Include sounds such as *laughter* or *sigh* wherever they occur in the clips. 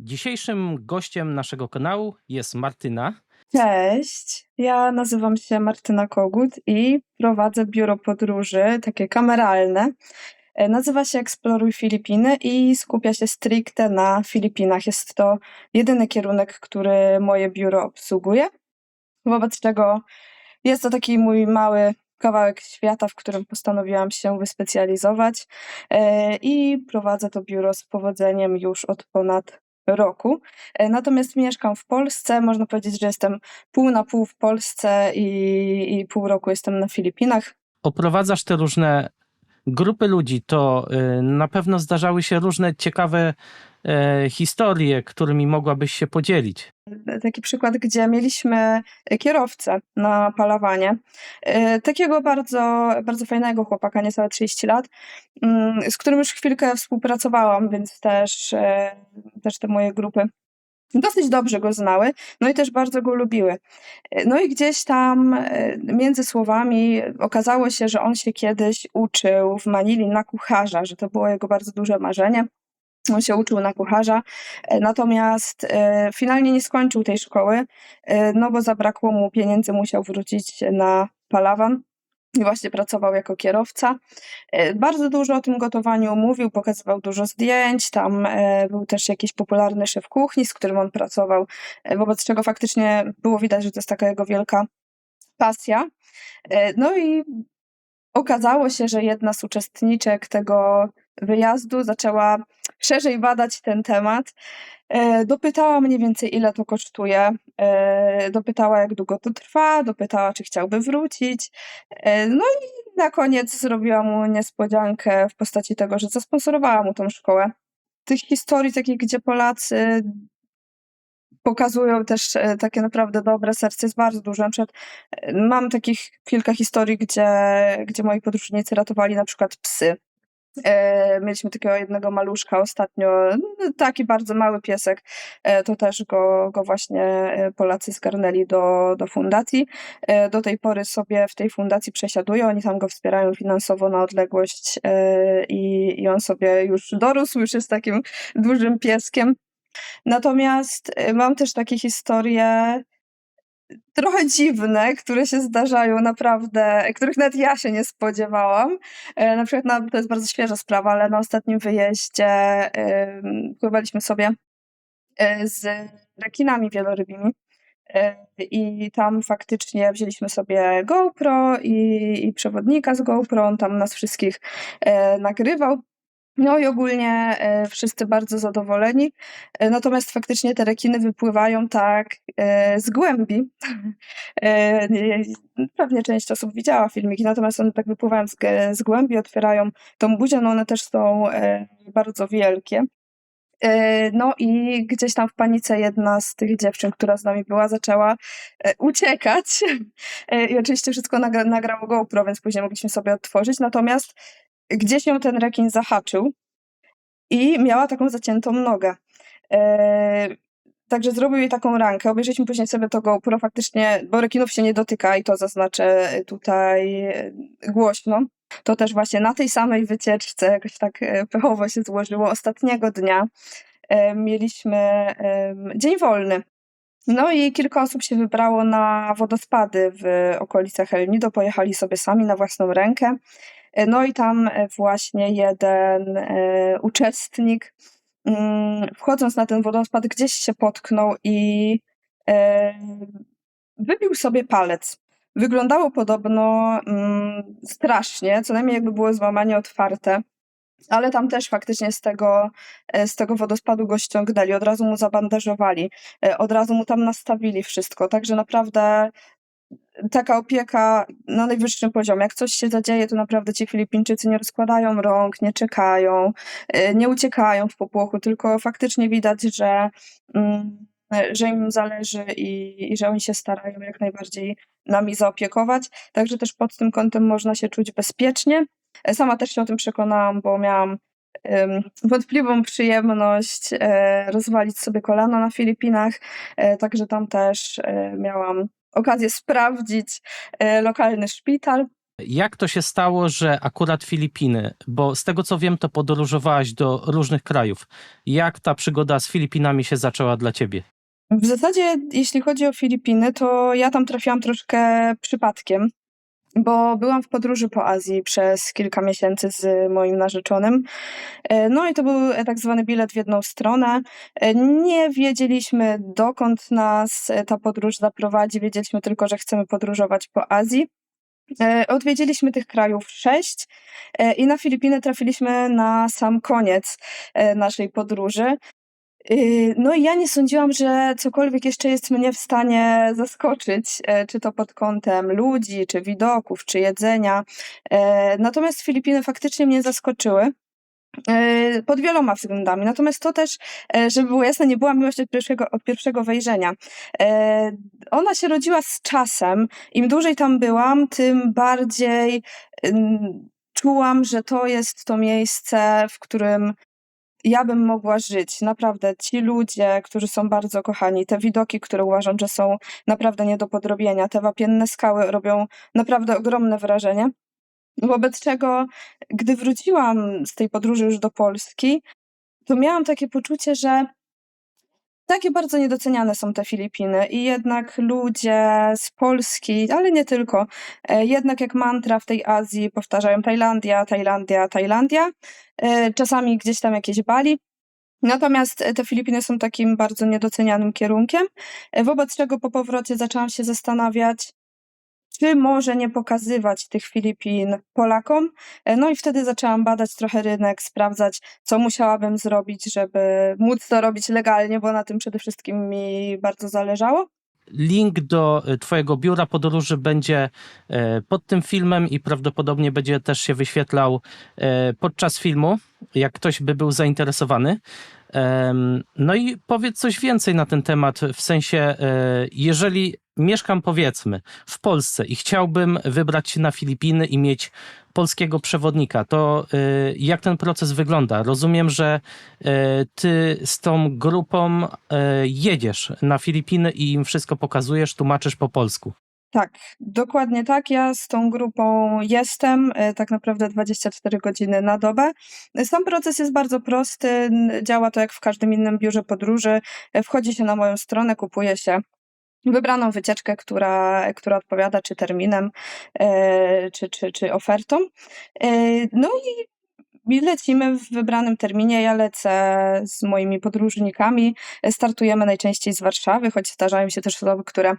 Dzisiejszym gościem naszego kanału jest Martyna. Cześć, ja nazywam się Martyna Kogut i prowadzę biuro podróży, takie kameralne. E, Nazywa się Eksploruj Filipiny i skupia się stricte na Filipinach. Jest to jedyny kierunek, który moje biuro obsługuje. Wobec czego jest to taki mój mały kawałek świata, w którym postanowiłam się wyspecjalizować e, i prowadzę to biuro z powodzeniem już od ponad roku. E, Natomiast mieszkam w Polsce. Można powiedzieć, że jestem pół na pół w Polsce i, i pół roku jestem na Filipinach. Oprowadzasz te różne grupy ludzi, to y, na pewno zdarzały się różne ciekawe e, historie, którymi mogłabyś się podzielić. Taki przykład, gdzie mieliśmy kierowcę na palawanie. E, Takiego bardzo, bardzo fajnego chłopaka, niecałe 30 lat, mm, z którym już chwilkę współpracowałam, więc też, e, też te moje grupy dosyć dobrze go znały, no i też bardzo go lubiły. E, No i gdzieś tam e, między słowami okazało się, że on się kiedyś uczył w Manili na kucharza, że to było jego bardzo duże marzenie. On się uczył na kucharza, e, natomiast finalnie nie skończył tej szkoły, no bo zabrakło mu pieniędzy, musiał wrócić na palawan. I właśnie pracował jako kierowca. E, Bardzo dużo o tym gotowaniu mówił, pokazywał dużo zdjęć. Tam e, był też jakiś popularny szef kuchni, z którym on pracował, e, wobec czego faktycznie było widać, że to jest taka jego wielka pasja. No i okazało się, że jedna z uczestniczek tego wyjazdu zaczęła szerzej badać ten temat. E, Dopytała mniej więcej, ile to kosztuje. E, Dopytała, jak długo to trwa. Dopytała, czy chciałby wrócić. E, No i na koniec zrobiła mu niespodziankę w postaci tego, że zasponsorowała mu tą szkołę. Tych historii takich, gdzie Polacy pokazują też takie naprawdę dobre serce, jest bardzo dużo. Na przykład mam takich kilka historii, gdzie, gdzie moi podróżnicy ratowali na przykład psy. E, Mieliśmy takiego jednego maluszka ostatnio, no, taki bardzo mały piesek, e, to też go, go właśnie e, Polacy zgarnęli do, do fundacji. Do tej pory sobie w tej fundacji przesiaduje, oni tam go wspierają finansowo na odległość i, i on sobie już dorósł, już jest takim dużym pieskiem. Natomiast mam też takie historie trochę dziwne, które się zdarzają naprawdę, których nawet ja się nie spodziewałam. E, Na przykład na, to jest bardzo świeża sprawa, ale na ostatnim wyjeździe em, pływaliśmy sobie e, z rekinami wielorybimi. E, I tam faktycznie wzięliśmy sobie GoPro i, i przewodnika z GoPro, on tam nas wszystkich e, nagrywał. No i ogólnie e, wszyscy bardzo zadowoleni. E, Natomiast faktycznie te rekiny wypływają tak e, z głębi. *laughs* Nie- Pewnie część osób widziała filmiki, natomiast one tak wypływają z, głębi, otwierają tą buzię, no one też są bardzo wielkie. No i gdzieś tam w panice jedna z tych dziewczyn, która z nami była, zaczęła uciekać. *laughs* I oczywiście wszystko nagra nagrało GoPro, więc później mogliśmy sobie odtworzyć. Natomiast gdzieś ją ten rekin zahaczył i miała taką zaciętą nogę. E, Także zrobił jej taką rankę. Obejrzeliśmy później sobie to GoPro. Faktycznie, bo rekinów się nie dotyka i to zaznaczę tutaj e, głośno. To też właśnie na tej samej wycieczce, jakoś tak e, pechowo się złożyło, ostatniego dnia mieliśmy dzień wolny. No i kilka osób się wybrało na wodospady w okolicach El Nido. Pojechali sobie sami na własną rękę. E, No i tam e, właśnie jeden e, uczestnik, mm, wchodząc na ten wodospad, gdzieś się potknął i wybił sobie palec. Wyglądało podobno mm, strasznie, co najmniej jakby było złamanie otwarte. Ale tam też faktycznie z tego, z tego wodospadu go ściągnęli, od razu mu zabandażowali, od razu mu tam nastawili wszystko. Także naprawdę taka opieka na najwyższym poziomie. Jak coś się zadzieje, to naprawdę ci Filipińczycy nie rozkładają rąk, nie czekają, e, nie uciekają w popłochu, tylko faktycznie widać, że, mm, że im zależy i, i że oni się starają jak najbardziej nami zaopiekować. Także też pod tym kątem można się czuć bezpiecznie. E, Sama też się o tym przekonałam, bo miałam wątpliwą przyjemność e, rozwalić sobie kolano na Filipinach, e, także tam też miałam okazję sprawdzić e, lokalny szpital. Jak to się stało, że akurat Filipiny? Bo z tego co wiem, to podróżowałaś do różnych krajów. Jak ta przygoda z Filipinami się zaczęła dla ciebie? W zasadzie, jeśli chodzi o Filipiny, to ja tam trafiłam troszkę przypadkiem, bo byłam w podróży po Azji przez kilka miesięcy z moim narzeczonym. E, No i to był e, tak zwany bilet w jedną stronę. E, Nie wiedzieliśmy, dokąd nas ta podróż zaprowadzi, wiedzieliśmy tylko, że chcemy podróżować po Azji. Odwiedziliśmy tych krajów sześć i na Filipiny trafiliśmy na sam koniec naszej podróży. Y, No i ja nie sądziłam, że cokolwiek jeszcze jest mnie w stanie zaskoczyć, e, czy to pod kątem ludzi, czy widoków, czy jedzenia. E, Natomiast Filipiny faktycznie mnie zaskoczyły. e, Pod wieloma względami. Natomiast to też, żeby było jasne, nie była miłość od pierwszego, od pierwszego wejrzenia. Ona się rodziła z czasem. Im dłużej tam byłam, tym bardziej czułam, że to jest to miejsce, w którym ja bym mogła żyć. Naprawdę, ci ludzie, którzy są bardzo kochani, te widoki, które uważam, że są naprawdę nie do podrobienia, te wapienne skały robią naprawdę ogromne wrażenie. Wobec czego, gdy wróciłam z tej podróży już do Polski, to miałam takie poczucie, że takie bardzo niedoceniane są te Filipiny i jednak ludzie z Polski, ale nie tylko, e, jednak jak mantra w tej Azji powtarzają Tajlandia, Tajlandia, Tajlandia, e, czasami gdzieś tam jakieś Bali. Natomiast e, te Filipiny są takim bardzo niedocenianym kierunkiem, wobec czego po powrocie zaczęłam się zastanawiać, czy może nie pokazywać tych Filipin Polakom. E, No i wtedy zaczęłam badać trochę rynek, sprawdzać, co musiałabym zrobić, żeby móc to robić legalnie, bo na tym przede wszystkim mi bardzo zależało. Link do y, Twojego biura podróży będzie e, pod tym filmem i prawdopodobnie będzie też się wyświetlał e, podczas filmu, jak ktoś by był zainteresowany. No i powiedz coś więcej na ten temat, w sensie, e, jeżeli mieszkam powiedzmy w Polsce i chciałbym wybrać się na Filipiny i mieć polskiego przewodnika, to e, jak ten proces wygląda? Rozumiem, że e, ty z tą grupą e, jedziesz na Filipiny i im wszystko pokazujesz, tłumaczysz po polsku. Tak, dokładnie tak. Ja z tą grupą jestem tak naprawdę 24 godziny na dobę. Sam proces jest bardzo prosty. Działa to jak w każdym innym biurze podróży. Wchodzi się na moją stronę, kupuje się wybraną wycieczkę, która, która odpowiada czy terminem, e, czy, czy, czy ofertą. E, No i i lecimy w wybranym terminie. Ja lecę z moimi podróżnikami. Startujemy najczęściej z Warszawy, choć zdarzają się też osoby, które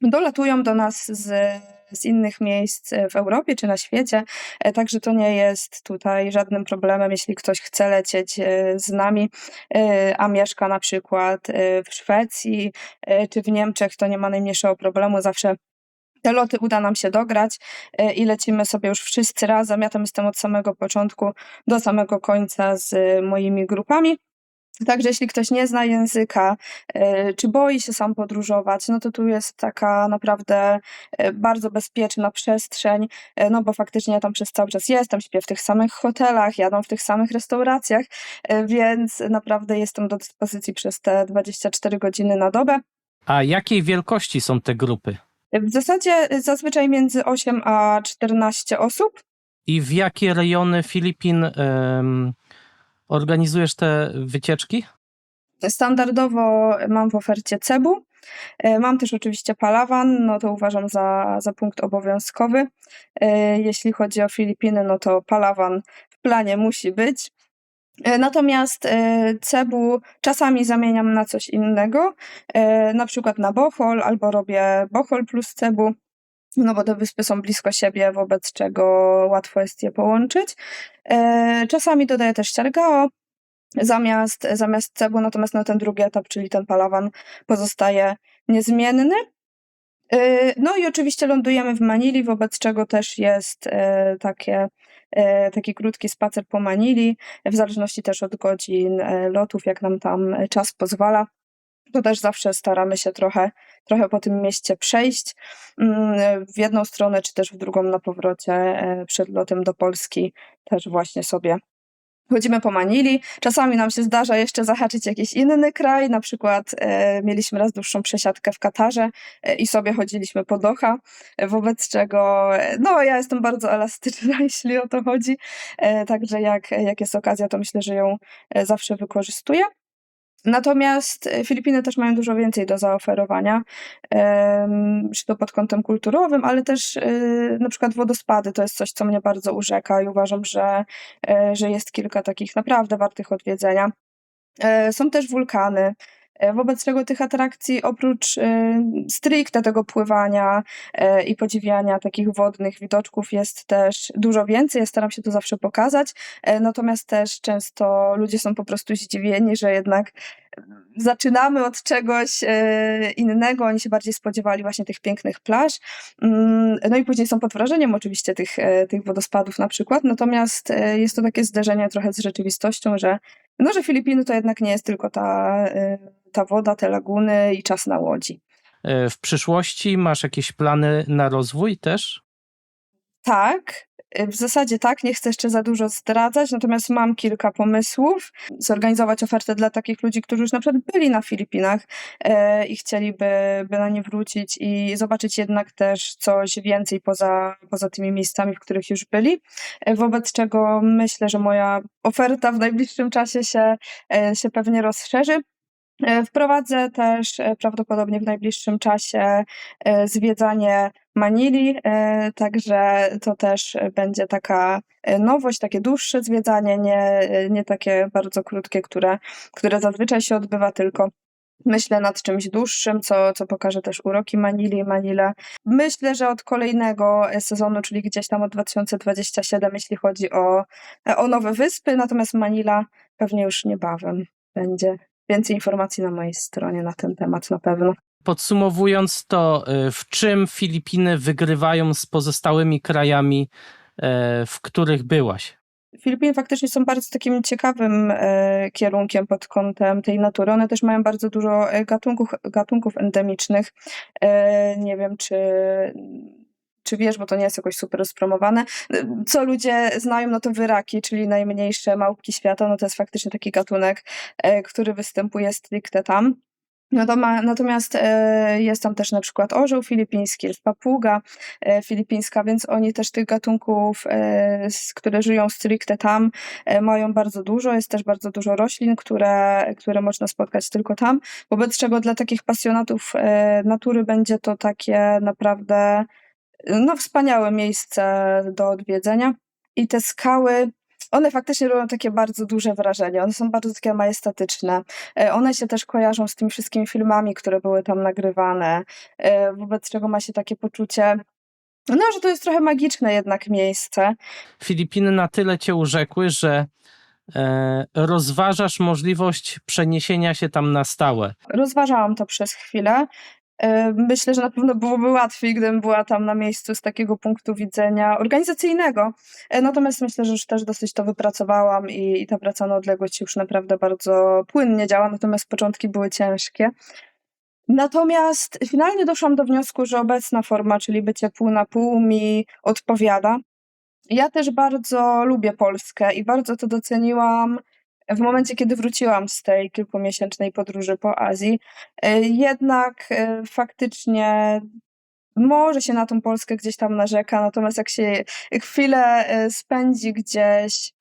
dolatują do nas z, z innych miejsc e, w Europie czy na świecie, e, także to nie jest tutaj żadnym problemem, jeśli ktoś chce lecieć e, z nami, a mieszka na przykład w Szwecji czy w Niemczech, to nie ma najmniejszego problemu, zawsze te loty uda nam się dograć i lecimy sobie już wszyscy razem. Ja tam jestem od samego początku do samego końca z moimi grupami. Także jeśli ktoś nie zna języka, e, czy boi się sam podróżować, no to tu jest taka naprawdę e, bardzo bezpieczna przestrzeń, e, no bo faktycznie ja tam przez cały czas jestem, śpię w tych samych hotelach, jadą w tych samych restauracjach, więc naprawdę jestem do dyspozycji przez te 24 godziny na dobę. A jakiej wielkości są te grupy? W zasadzie zazwyczaj między 8 a 14 osób. I w jakie rejony Filipin organizujesz te wycieczki? Standardowo mam w ofercie Cebu. E, Mam też oczywiście Palawan, no to uważam za, za punkt obowiązkowy. E, Jeśli chodzi o Filipiny, no to Palawan w planie musi być. E, Natomiast e, Cebu czasami zamieniam na coś innego, e, na przykład na Bohol, albo robię Bohol plus Cebu, no bo te wyspy są blisko siebie, wobec czego łatwo jest je połączyć. E, Czasami dodaję też Siargao, zamiast, zamiast Cebu, natomiast no, ten drugi etap, czyli ten Palawan, pozostaje niezmienny. Yy, No i oczywiście lądujemy w Manili, wobec czego też jest e, takie, e, taki krótki spacer po Manili, w zależności też od godzin e, lotów, jak nam tam e, czas pozwala. To też zawsze staramy się trochę, trochę po tym mieście przejść mm, w jedną stronę, czy też w drugą na powrocie e, przed lotem do Polski też właśnie sobie Chodzimy po Manili. Czasami nam się zdarza jeszcze zahaczyć jakiś inny kraj. Na przykład e, mieliśmy raz dłuższą przesiadkę w Katarze e, i sobie chodziliśmy po Doha, e, wobec czego e, no ja jestem bardzo elastyczna, *laughs* jeśli o to chodzi. Także jak, jak jest okazja, to myślę, że ją zawsze wykorzystuję. Natomiast e, Filipiny też mają dużo więcej do zaoferowania, czy to pod kątem kulturowym, ale też e, na przykład wodospady to jest coś, co mnie bardzo urzeka i uważam, że, e, że jest kilka takich naprawdę wartych odwiedzenia. Są też wulkany. E, Wobec czego tych atrakcji oprócz e, stricte tego pływania e, i podziwiania takich wodnych widoczków jest też dużo więcej. Ja staram się to zawsze pokazać. Natomiast też często ludzie są po prostu zdziwieni, że jednak zaczynamy od czegoś e, innego. Oni się bardziej spodziewali właśnie tych pięknych plaż. Mm, No i później są pod wrażeniem oczywiście tych, e, tych wodospadów na przykład. Natomiast e, jest to takie zderzenie trochę z rzeczywistością, że no, że Filipiny to jednak nie jest tylko ta, ta woda, te laguny i czas na łodzi. W przyszłości masz jakieś plany na rozwój też? Tak, w zasadzie tak, nie chcę jeszcze za dużo zdradzać, natomiast mam kilka pomysłów. Zorganizować ofertę dla takich ludzi, którzy już na przykład byli na Filipinach e, i chcieliby by na nie wrócić i zobaczyć jednak też coś więcej poza, poza tymi miejscami, w których już byli. E, wobec czego myślę, że moja oferta w najbliższym czasie się, e, się pewnie rozszerzy. E, Wprowadzę też e, prawdopodobnie w najbliższym czasie e, zwiedzanie Manili, także to też będzie taka nowość, takie dłuższe zwiedzanie, nie, nie takie bardzo krótkie, które, które zazwyczaj się odbywa, tylko myślę nad czymś dłuższym, co, co pokaże też uroki Manili i Manile. Myślę, że od kolejnego sezonu, czyli gdzieś tam od 2027, jeśli chodzi o, o nowe wyspy, natomiast Manila pewnie już niebawem będzie więcej informacji na mojej stronie na ten temat na pewno. Podsumowując to, e, w czym Filipiny wygrywają z pozostałymi krajami, e, w których byłaś? Filipiny faktycznie są bardzo takim ciekawym e, kierunkiem pod kątem tej natury. One też mają bardzo dużo gatunków, gatunków endemicznych. Nie wiem, czy, czy wiesz, bo to nie jest jakoś super rozpromowane. Co ludzie znają, no to wyraki, czyli najmniejsze małpki świata. No to jest faktycznie taki gatunek, e, który występuje stricte tam. Natomiast e, jest tam też na przykład orzeł filipiński, jest papuga e, filipińska, więc oni też tych gatunków, które żyją stricte tam, mają bardzo dużo. Jest też bardzo dużo roślin, które, które można spotkać tylko tam. Wobec czego dla takich pasjonatów natury będzie to takie naprawdę no, wspaniałe miejsce do odwiedzenia. I te skały, one faktycznie robią takie bardzo duże wrażenie. One są bardzo takie majestatyczne. E, One się też kojarzą z tymi wszystkimi filmami, które były tam nagrywane, e, wobec czego ma się takie poczucie, no, że to jest trochę magiczne jednak miejsce. Filipiny na tyle cię urzekły, że e, rozważasz możliwość przeniesienia się tam na stałe. Rozważałam to przez chwilę. E, Myślę, że na pewno byłoby łatwiej, gdybym była tam na miejscu z takiego punktu widzenia organizacyjnego. E, Natomiast myślę, że już też dosyć to wypracowałam i, i ta praca na odległość już naprawdę bardzo płynnie działa, natomiast początki były ciężkie. Natomiast finalnie doszłam do wniosku, że obecna forma, czyli bycie pół na pół, mi odpowiada. Ja też bardzo lubię Polskę i bardzo to doceniłam w momencie, kiedy wróciłam z tej kilkumiesięcznej podróży po Azji. E, Jednak e, faktycznie może się na tą Polskę gdzieś tam narzeka, natomiast jak się chwilę e, spędzi gdzieś,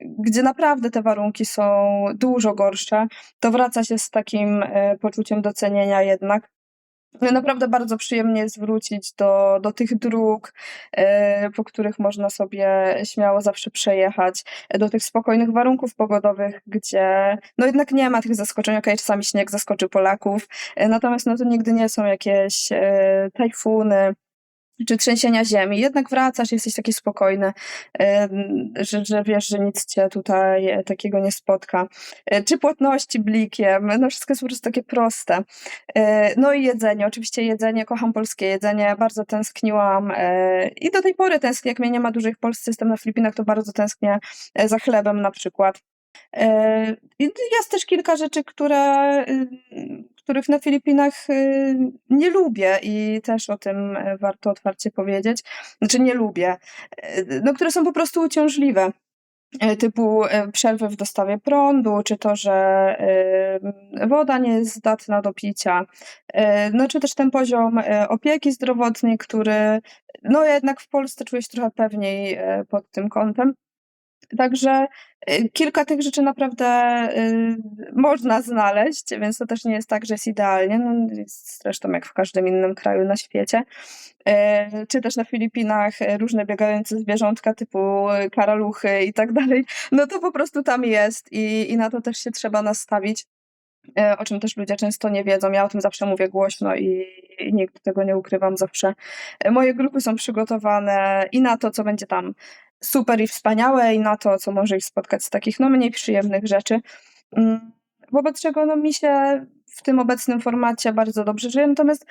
gdzie naprawdę te warunki są dużo gorsze, to wraca się z takim poczuciem docenienia jednak. Naprawdę bardzo przyjemnie jest wrócić do, do tych dróg, e, po których można sobie śmiało zawsze przejechać, e, do tych spokojnych warunków pogodowych, gdzie no jednak nie ma tych zaskoczeń. Okej, czasami śnieg zaskoczy Polaków, e, natomiast no to nigdy nie są jakieś tajfuny czy trzęsienia ziemi. Jednak wracasz, jesteś taki spokojny, e, że, że wiesz, że nic cię tutaj e, takiego nie spotka. E, Czy płatności blikiem, no wszystko jest po prostu takie proste. No i jedzenie, oczywiście jedzenie, kocham polskie jedzenie, bardzo tęskniłam i do tej pory tęsknię, jak mnie nie ma dłużej w Polsce, jestem na Filipinach, to bardzo tęsknię za chlebem na przykład. E, Jest też kilka rzeczy, które, y, których na Filipinach y, nie lubię i też o tym e, warto otwarcie powiedzieć. Znaczy nie lubię, e, no które są po prostu uciążliwe. typu przerwy w dostawie prądu, czy to, że woda nie jest zdatna do picia, no czy też ten poziom opieki zdrowotnej, który no jednak w Polsce czuję się trochę pewniej pod tym kątem. Także y, kilka tych rzeczy naprawdę y, można znaleźć, więc to też nie jest tak, że jest idealnie. No, jest zresztą jak w każdym innym kraju na świecie. Y, Czy też na Filipinach różne biegające zwierzątka typu karaluchy i tak dalej. No to po prostu tam jest i, i na to też się trzeba nastawić. O czym też ludzie często nie wiedzą. Ja o tym zawsze mówię głośno i, i nigdy tego nie ukrywam. Zawsze moje grupy są przygotowane i na to, co będzie tam super i wspaniałe i na to, co może ich spotkać z takich no mniej przyjemnych rzeczy. Mm, Wobec czego no, mi się w tym obecnym formacie bardzo dobrze żyje, natomiast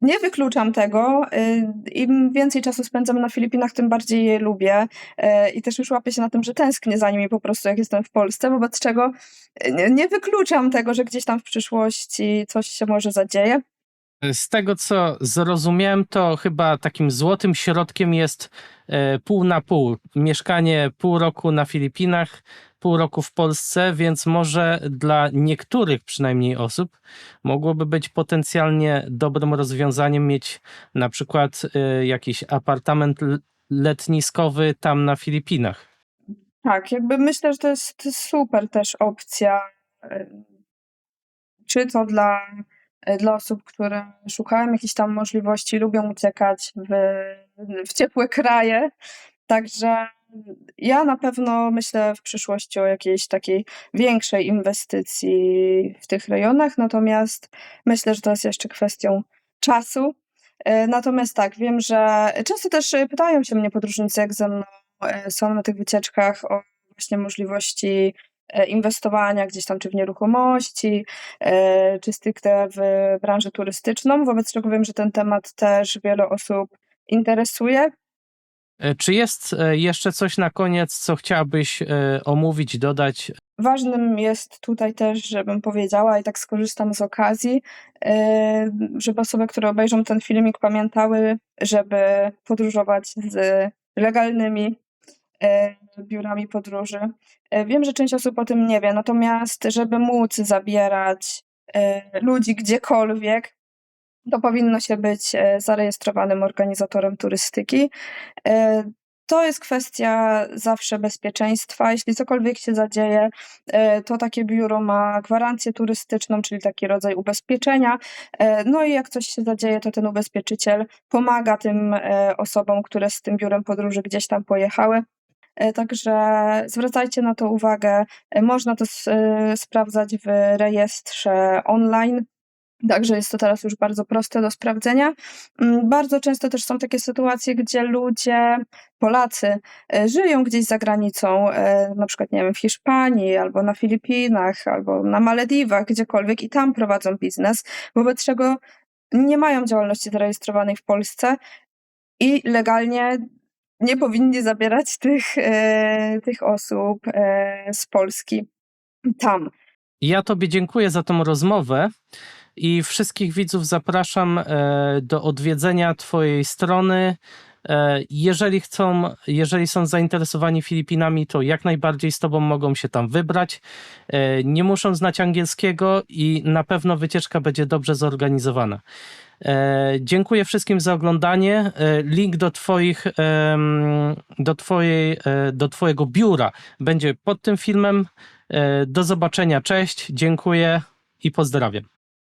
nie wykluczam tego. y, Im więcej czasu spędzam na Filipinach, tym bardziej je lubię y, i też już łapię się na tym, że tęsknię za nimi po prostu, jak jestem w Polsce, wobec czego y, nie- nie wykluczam tego, że gdzieś tam w przyszłości coś się może zadzieje. Z tego co zrozumiałem, to chyba takim złotym środkiem jest e, pół na pół. Mieszkanie pół roku na Filipinach, pół roku w Polsce, więc może dla niektórych przynajmniej osób mogłoby być potencjalnie dobrym rozwiązaniem mieć na przykład e, jakiś apartament letniskowy tam na Filipinach. Tak, jakby myślę, że to jest super też opcja, y, czy to dla, dla osób, które szukają jakichś tam możliwości, lubią uciekać w, w ciepłe kraje. Także ja na pewno myślę w przyszłości o jakiejś takiej większej inwestycji w tych rejonach, natomiast myślę, że to jest jeszcze kwestią czasu. Y, Natomiast tak, wiem, że często też y, pytają się mnie podróżnicy, jak ze mną są na tych wycieczkach o właśnie możliwości e, inwestowania gdzieś tam, czy w nieruchomości, e, czy stricte w branżę turystyczną, wobec czego wiem, że ten temat też wiele osób interesuje. E, Czy jest e, jeszcze coś na koniec, co chciałabyś e, omówić, dodać? Ważnym jest tutaj też, żebym powiedziała i tak skorzystam z okazji, e, żeby osoby, które obejrzą ten filmik, pamiętały, żeby podróżować z legalnymi e, biurami podróży. E, Wiem, że część osób o tym nie wie, natomiast żeby móc zabierać e, ludzi gdziekolwiek, to powinno się być e, zarejestrowanym organizatorem turystyki. E, To jest kwestia zawsze bezpieczeństwa. Jeśli cokolwiek się zadzieje, e, to takie biuro ma gwarancję turystyczną, czyli taki rodzaj ubezpieczenia. E, No i jak coś się zadzieje, to ten ubezpieczyciel pomaga tym e, osobom, które z tym biurem podróży gdzieś tam pojechały. E, Także zwracajcie na to uwagę. E, Można to e, sprawdzać w rejestrze online. Także jest to teraz już bardzo proste do sprawdzenia. Mm, Bardzo często też są takie sytuacje, gdzie ludzie, Polacy, żyją gdzieś za granicą, na przykład nie wiem, w Hiszpanii, albo na Filipinach, albo na Malediwach, gdziekolwiek i tam prowadzą biznes, wobec czego nie mają działalności zarejestrowanej w Polsce i legalnie nie powinni zabierać tych, e, tych osób e, z Polski tam. Ja Tobie dziękuję za tą rozmowę i wszystkich widzów zapraszam e, do odwiedzenia Twojej strony. E, Jeżeli chcą, jeżeli są zainteresowani Filipinami, to jak najbardziej z Tobą mogą się tam wybrać. E, Nie muszą znać angielskiego i na pewno wycieczka będzie dobrze zorganizowana. E, Dziękuję wszystkim za oglądanie. E, Link do Twoich, do Twojej, e, do Twojego biura będzie pod tym filmem. Do zobaczenia. Cześć, dziękuję i pozdrawiam.